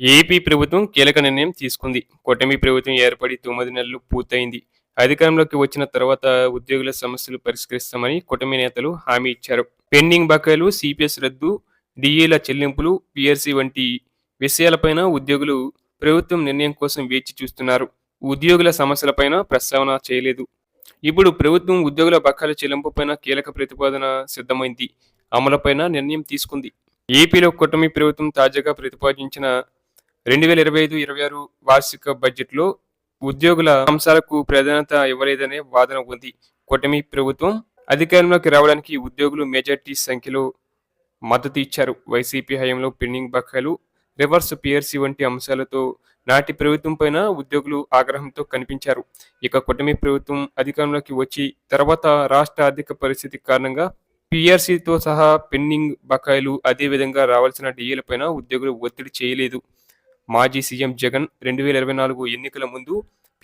AP ప్రభుత్వం కీలక నిర్ణయం తీసుకుంది. కూటమి ప్రభుత్వం ఏర్పడి తొమ్మిది నెలలు పూర్తయింది. అధికారంలోకి వచ్చిన తర్వాత ఉద్యోగుల సమస్యలు పరిష్కరిస్తామని కూటమి నేతలు హామీ ఇచ్చారు. పెండింగ్ బకాయిలు సిపిఎస్ రద్దు డిఏల చెల్లింపులు పిఆర్సీ వంటి విషయాలపైన ఉద్యోగులు ప్రభుత్వం నిర్ణయం కోసం వేచి చూస్తున్నారు. ఉద్యోగుల సమస్యలపైన ప్రస్తావన చేయలేదు. ఇప్పుడు ప్రభుత్వం ఉద్యోగుల బకాయిల చెల్లింపుపైన కీలక ప్రతిపాదన సిద్ధమైంది. అమలుపైన నిర్ణయం తీసుకుంది. ఏపీలో కూటమి ప్రభుత్వం తాజాగా ప్రతిపాదించిన రెండు వేల ఇరవై ఐదు ఇరవై ఆరు వార్షిక బడ్జెట్లో ఉద్యోగుల అంశాలకు ప్రాధాన్యత ఇవ్వలేదనే వాదన ఉంది. కూటమి ప్రభుత్వం అధికారంలోకి రావడానికి ఉద్యోగులు మెజార్టీ సంఖ్యలో మద్దతు ఇచ్చారు. వైసీపీ హయాంలో పెండింగ్ బకాయిలు రివర్స్ పిఆర్సీ వంటి అంశాలతో నాటి ప్రభుత్వం పైన ఉద్యోగులు ఆగ్రహంతో కనిపించారు. ఇక కూటమి ప్రభుత్వం అధికారంలోకి వచ్చి తర్వాత రాష్ట్ర ఆర్థిక పరిస్థితి కారణంగా పిఆర్సీతో సహా పెండింగ్ బకాయిలు అదేవిధంగా రావాల్సిన డిఏలపైన ఉద్యోగులు ఒత్తిడి చేయలేదు. మాజీ సీఎం జగన్ రెండు వేల ఇరవై నాలుగు ఎన్నికల ముందు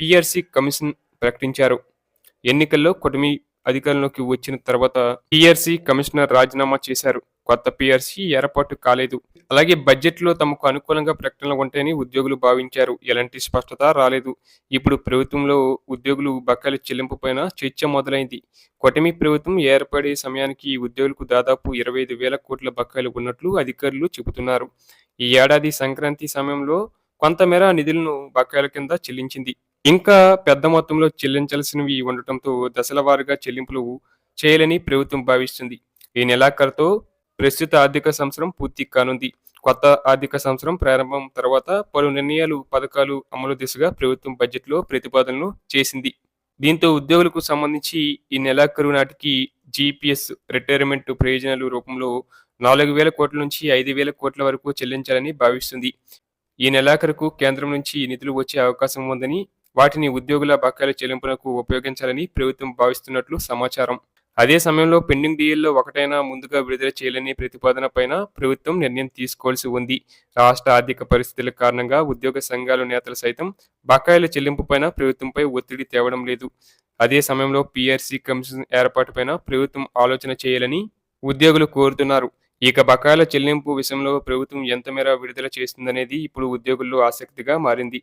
పిఆర్సీ కమిషన్ ప్రకటించారు. ఎన్నికల్లో కూటమి అధికారంలోకి వచ్చిన తర్వాత పిఆర్సీ కమిషనర్ రాజీనామా చేశారు. కొత్త పిఆర్సీ ఏర్పాటు కాలేదు. అలాగే బడ్జెట్లో తమకు అనుకూలంగా ప్రకటనలు ఉంటాయని ఉద్యోగులు భావించారు. ఎలాంటి స్పష్టత రాలేదు. ఇప్పుడు ప్రభుత్వంలో ఉద్యోగులు బకాయిల చెల్లింపు పైన చర్చ మొదలైంది. కూటమి ప్రభుత్వం ఏర్పడే సమయానికి ఉద్యోగులకు దాదాపు ఇరవై ఐదు వేల కోట్ల బకాయిలు ఉన్నట్లు అధికారులు చెబుతున్నారు. ఈ ఏడాది సంక్రాంతి సమయంలో కొంతమేర నిధులను బకాయిల కింద చెల్లించింది. ఇంకా పెద్ద మొత్తంలో చెల్లించాల్సినవి ఉండటంతో దశల వారీగా చెల్లింపులు చేయాలని ప్రభుత్వం భావిస్తుంది. ఈ నెలాఖరుతో ప్రస్తుత ఆర్థిక సంవత్సరం పూర్తి కానుంది. కొత్త ఆర్థిక సంవత్సరం ప్రారంభం తర్వాత పలు నిర్ణయాలు పథకాలు అమలు దిశగా ప్రభుత్వం బడ్జెట్లో ప్రతిపాదనలు చేసింది. దీంతో ఉద్యోగులకు సంబంధించి ఈ నెలాఖరు నాటికి జీపీఎస్ రిటైర్మెంట్ ప్రయోజనాలు రూపంలో నాలుగు వేల కోట్ల నుంచి ఐదు వేల కోట్ల వరకు చెల్లించాలని భావిస్తుంది. ఈ నెలాఖరుకు కేంద్రం నుంచి నిధులు వచ్చే అవకాశం ఉందని వాటిని ఉద్యోగుల బకాయిల చెల్లింపులకు ఉపయోగించాలని ప్రభుత్వం భావిస్తున్నట్లు సమాచారం. అదే సమయంలో పెండింగ్ డీఎల్లో ఒకటైనా ముందుగా విడుదల చేయాలనే ప్రతిపాదన పైన ప్రభుత్వం నిర్ణయం తీసుకోవాల్సి ఉంది. రాష్ట్ర ఆర్థిక పరిస్థితుల కారణంగా ఉద్యోగ సంఘాల నేతలు సైతం బకాయిల చెల్లింపుపైన ప్రభుత్వంపై ఒత్తిడి తేవడం లేదు. అదే సమయంలో పీఆర్సీ కమిషన్ ఏర్పాటుపైన ప్రభుత్వం ఆలోచన చేయాలని ఉద్యోగులు కోరుతున్నారు. ఇక బకాయిల చెల్లింపు విషయంలో ప్రభుత్వం ఎంత మేర విడుదల చేస్తుందనేది ఇప్పుడు ఉద్యోగుల్లో ఆసక్తిగా మారింది.